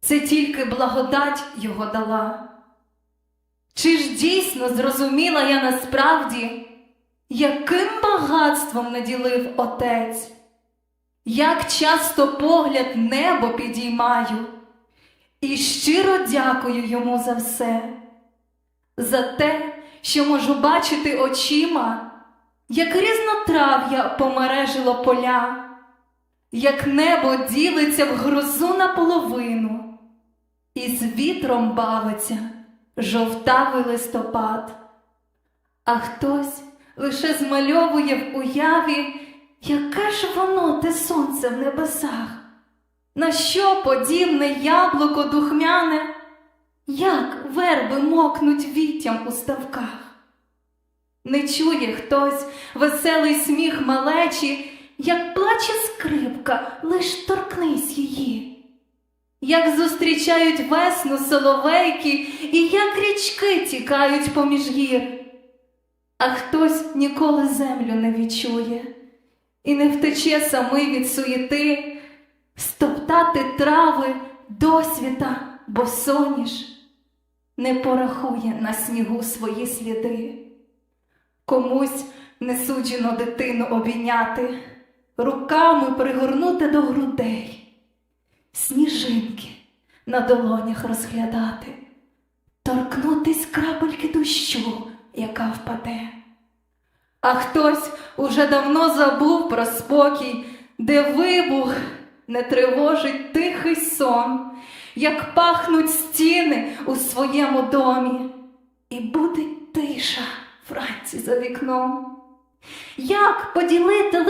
Це тільки благодать його дала. Чи ж дійсно зрозуміла я насправді, яким багатством наділив Отець, як часто погляд небо підіймаю, і щиро дякую йому за все, за те, що можу бачити очима, як різнотрав'я помережило поля, як небо ділиться в грозу наполовину, і з вітром бавиться жовтавий листопад, а хтось лише змальовує в уяві, яке ж воно те сонце в небесах, на що подібне яблуко духмяне, як верби мокнуть віттям у ставках. Не чує хтось веселий сміх малечі, як плаче скрипка, лиш торкнись її. Як зустрічають весну соловейки, і як річки тікають поміж гір. А хтось ніколи землю не відчує і не втече самий від суєти, стоптати трави досвіта, бо соніш не порахує на снігу свої сліди. Комусь не суджено дитину обійняти, руками пригорнути до грудей, сніжинки на долонях розглядати, торкнутись крапельки дощу, яка впаде. А хтось уже давно забув про спокій, де вибух не тривожить тихий сон, як пахнуть стіни у своєму домі, і буде тиша вранці за вікном. Як поділити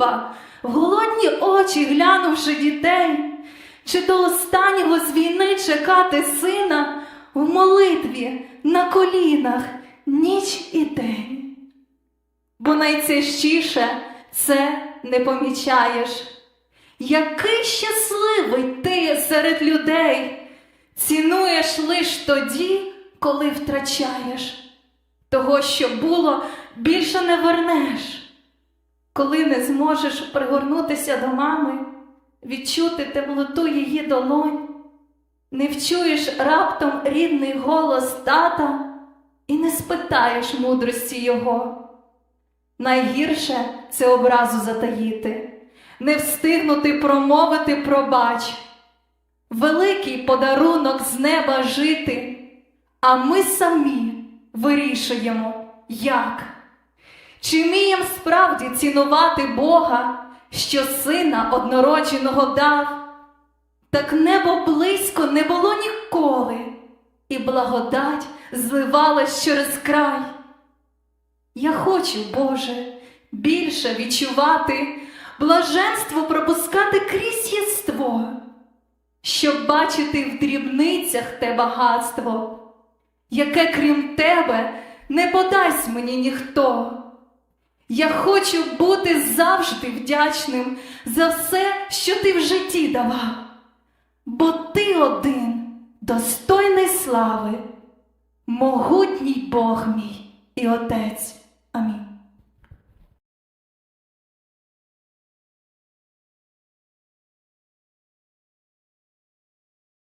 хліба, в голодні очі глянувши дітей, чи до останнього з війни чекати сина в молитві на колінах ніч і день? Бо найцяжчіше це не помічаєш. Який щасливий ти серед людей, цінуєш лиш тоді, коли втрачаєш. Того, що було, більше не вернеш. Коли не зможеш пригорнутися до мами, відчути теплоту її долонь, не вчуєш раптом рідний голос тата і не спитаєш мудрості його. Найгірше це образу затаїти, не встигнути промовити пробач, великий подарунок з неба жити, а ми самі вирішуємо, як. Чи вмієм справді цінувати Бога, що сина однородженого дав? Так небо близько не було ніколи, і благодать зливалась через край. Я хочу, Боже, більше відчувати, блаженство пропускати крізь єство, щоб бачити в дрібницях те багатство, яке крім тебе не подасть мені ніхто. Я хочу бути завжди вдячним за все, що ти в житті давав, бо ти один достойний слави, могутній Бог мій і Отець.